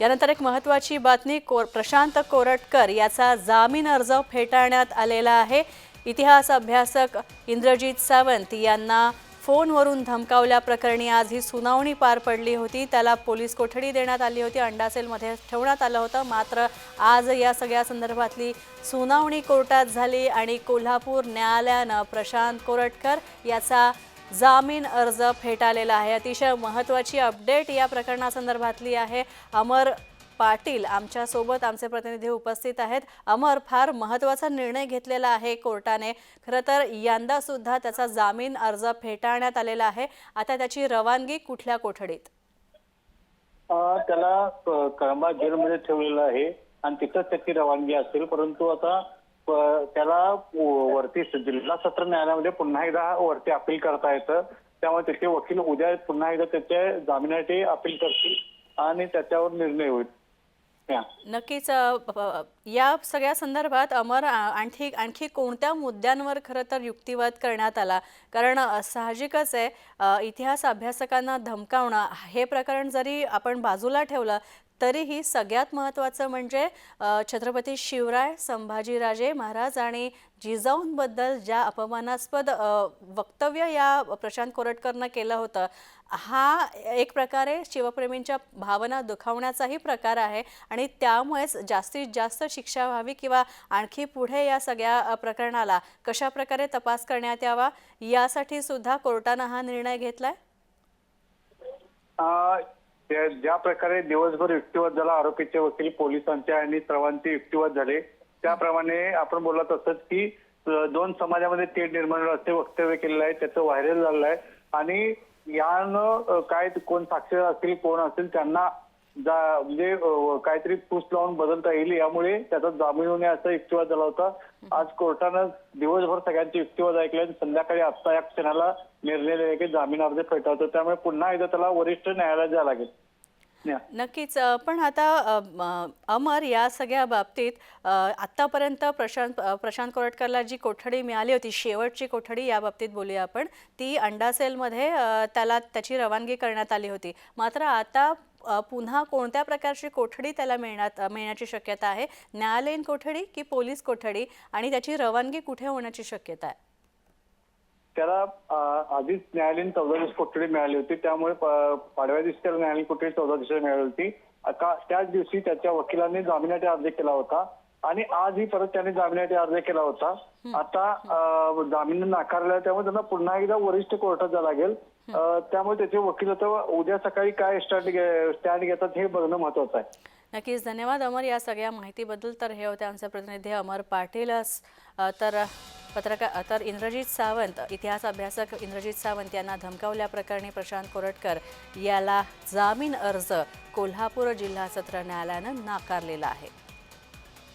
यानंतर एक महत्त्वाची बातमी कोर प्रशांत कोरटकर याचा जामीन अर्ज फेटाळण्यात आलेला आहे. इतिहास अभ्यासक इंद्रजित सावंत यांना फोनवरून धमकावल्याप्रकरणी आज ही सुनावणी पार पडली होती. त्याला पोलीस कोठडी देण्यात आली होती. अंडासेलमध्ये ठेवण्यात आलं होतं. मात्र आज या सगळ्या संदर्भातली सुनावणी कोर्टात झाली आणि कोल्हापूर न्यायालयानं प्रशांत कोरटकर याचा जामीन अर्ज फेटाळलेला आहे. अतिशय महत्त्वाची अपडेट या प्रकरणासंदर्भातली आहे. अमर पाटील आमच्यासोबत आमचे प्रतिनिधी उपस्थित आहेत. अमर फार महत्त्वाचा निर्णय घेतलेला आहे कोर्टाने. खरं तर यंदा सुद्धा त्याचा जामीन अर्ज फेटाळण्यात आलेला आहे. आता त्याची रवानगी कुठल्या कोठडीत? त्याला कळंबा जेलमध्ये ठेवलेलं आहे आणि तिथंच त्याची रवानगी असेल. परंतु आता त्याला वरती जिल्हा सत्र न्यायालयामध्ये पुन्हा एकदा वरती अपील करता येतं. त्यामुळे त्याचे वकील उद्या पुन्हा एकदा त्याच्या जामिनासाठी अपील करतील आणि त्याच्यावर निर्णय होईल. नक्कीच या सगळ्या संदर्भात अमर आणखी आणखी कोणत्या मुद्द्यांवर खरं तर युक्तिवाद करण्यात आला? कारण साहजिकच आहे इतिहास अभ्यासकांना धमकावणं हे प्रकरण जरी आपण बाजूला ठेवलं तरीही सगळ्यात महत्त्वाचं म्हणजे छत्रपती शिवराय संभाजीराजे महाराज आणि जिजाऊंबद्दल ज्या अपमानास्पद वक्तव्य या प्रशांत कोरटकरनं केलं होतं हा एक प्रकारे शिवप्रेमींच्या भावना दुखावण्याचाही प्रकार आहे आणि त्यामुळेच जास्तीत जास्त शिक्षा व्हावी किंवा आणखी पुढे या सगळ्या प्रकरणाला कशा प्रकारे तपास करण्यात यावा यासाठी सुद्धा कोर्टानं हा निर्णय घेतलाय? ज्या प्रकारे दिवसभर युक्तिवाद झाला आरोपीचे वकील पोलिसांचे आणि सर्वांचे युक्तिवाद झाले त्याप्रमाणे आपण बोलत असत की दोन समाजामध्ये तेढ निर्माण असे वक्तव्य केलेलं आहे त्याचं व्हायरल झालेलं आहे. आणि यानं काय कोण साक्षर असतील कोण असतील त्यांना म्हणजे काहीतरी पूस लावून बदलता येईल. यामुळे त्याचा जामीन होणे असा युक्तिवाद झाला होता. आज कोर्टानं दिवसभर सगळ्यांचे युक्तिवाद ऐकले आणि संध्याकाळी आता या क्षणाला निर्णय दिला की जामीन अर्ज फेटाळतो. त्यामुळे पुन्हा एकदा त्याला वरिष्ठ न्यायालयात जावं लागेल. या. नक्कीच. पण आता अमर या सगळ्या बाबतीत आत्तापर्यंत प्रशांत प्रशांत कोरटकरला जी कोठडी मिळाली होती शेवटची कोठडी या बाबतीत बोलूया आपण ती अंडासेलमध्ये त्याला त्याची रवानगी करण्यात आली होती. मात्र आता पुन्हा कोणत्या प्रकारची कोठडी त्याला मिळण्यात मिळण्याची शक्यता आहे? न्यायालयीन कोठडी की पोलीस कोठडी? आणि त्याची रवानगी कुठे होण्याची शक्यता आहे? त्याला आधीच न्यायालयीन चौदा दिवस कोठडी मिळाली होती. त्यामुळे पाडव्या दिवशी त्याला न्यायालयीन कोठडी चौदा दिवस मिळाली होती. त्याच दिवशी त्याच्या वकिलांनी जामिनाचा अर्ज केला होता. आणि आजही परत त्याने जामिनासाठी अर्ज केला होता. आता जामीन नाकारला त्यामुळे त्यांना पुन्हा एकदा वरिष्ठ कोर्टात जावं लागेल. त्यामुळे त्याचे वकील आता उद्या सकाळी काय स्टँड स्टँड घेतात हे बघणं महत्वाचं आहे. नक्कीच. धन्यवाद अमर या सगळ्या माहितीबद्दल. तर हे होते आमचे प्रतिनिधी अमर पाटीलच अ, तर पत्रकार तर इंद्रजित सावंत इतिहास अभ्यासक इंद्रजित सावंत यांना धमकावल्याप्रकरणी प्रशांत कोरटकर याला जामीन अर्ज कोल्हापूर जिल्हा सत्र न्यायालयानं नाकारलेला आहे.